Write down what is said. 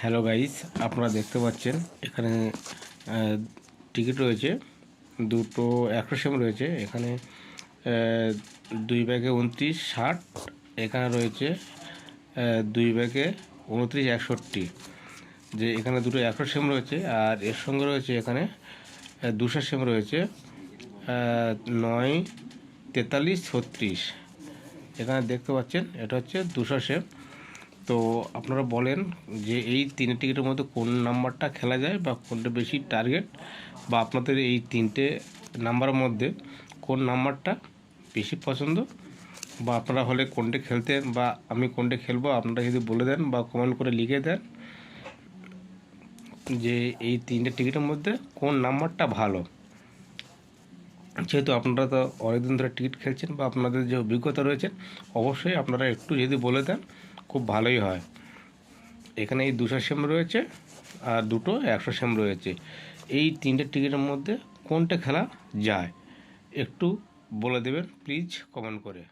Hello guys আপনারা দেখতে পাচ্ছেন, এখানে টিকিট রয়েছে। দুটো সেম রয়েছে। এখানে দুই ব্যাগে উনত্রিশ, ষাট। এখানে রয়েছে দুই ব্যাগে উনত্রিশ, একষট্টি। যে এখানে দুটো সেম রয়েছে, আর এর সঙ্গে রয়েছে এখানে দুশো সেম রয়েছে নয়, তেতাল্লিশ, ছত্রিশ। এখানে দেখতে পাচ্ছেন, এটা হচ্ছে দুশো সেম তো আপনারা বলেন যে এই তিনটে টিকিটের মধ্যে কোন নাম্বারটা খেলা যায় বা কোনটা বেশি টার্গেট বা আপনাদের এই তিনটে নাম্বারের মধ্যে কোন নাম্বারটা বেশি পছন্দ বা আপনারা হলে কোনটে খেলতেন বা আমি কোনটে খেলব আপনারা যদি বলে দেন বা কমেন্ট করে লিখে দেন যে এই তিনটে টিকিটের মধ্যে কোন নাম্বারটা ভালো। যেহেতু আপনারা তো অনেকদিন ধরে টিকিট খেলছেন বা আপনাদের যে অভিজ্ঞতা রয়েছে, অবশ্যই আপনারা একটু যদি বলে দেন খুব ভালোই হয়। এখানে এই দুশো সেম রয়েছে আর দুটো একশো সেম রয়েছে। এই তিনটে টিকিটের মধ্যে কোনটা খেলা যায় একটু বলে দেবেন, প্লিজ কমেন্ট করে।